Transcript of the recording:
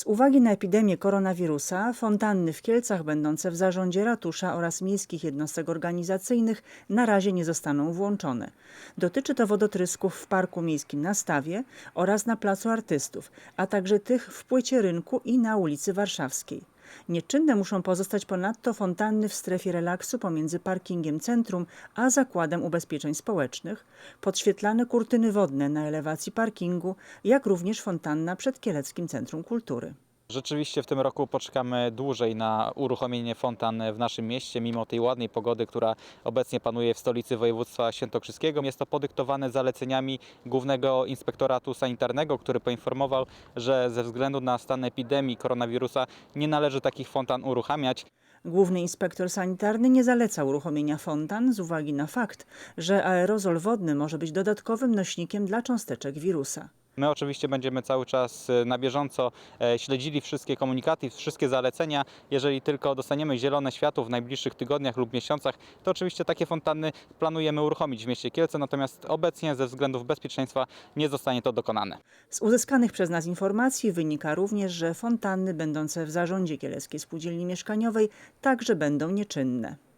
Z uwagi na epidemię koronawirusa, fontanny w Kielcach będące w zarządzie ratusza oraz miejskich jednostek organizacyjnych na razie nie zostaną włączone. Dotyczy to wodotrysków w Parku Miejskim na Stawie oraz na Placu Artystów, a także tych w Płycie Rynku i na ulicy Warszawskiej. Nieczynne muszą pozostać ponadto fontanny w strefie relaksu pomiędzy parkingiem centrum a Zakładem Ubezpieczeń Społecznych, podświetlane kurtyny wodne na elewacji parkingu, jak również fontanna przed Kieleckim Centrum Kultury. Rzeczywiście w tym roku poczekamy dłużej na uruchomienie fontan w naszym mieście, mimo tej ładnej pogody, która obecnie panuje w stolicy województwa świętokrzyskiego. Jest to podyktowane zaleceniami Głównego Inspektoratu Sanitarnego, który poinformował, że ze względu na stan epidemii koronawirusa nie należy takich fontan uruchamiać. Główny inspektor sanitarny nie zaleca uruchomienia fontan z uwagi na fakt, że aerozol wodny może być dodatkowym nośnikiem dla cząsteczek wirusa. My oczywiście będziemy cały czas e, na bieżąco e, śledzili wszystkie komunikaty, wszystkie zalecenia. Jeżeli tylko dostaniemy zielone światło w najbliższych tygodniach lub miesiącach, to oczywiście takie fontanny planujemy uruchomić w mieście Kielce, natomiast obecnie ze względów bezpieczeństwa nie zostanie to dokonane. Z uzyskanych przez nas informacji wynika również, że fontanny będące w zarządzie Kieleckiej Spółdzielni Mieszkaniowej także będą nieczynne.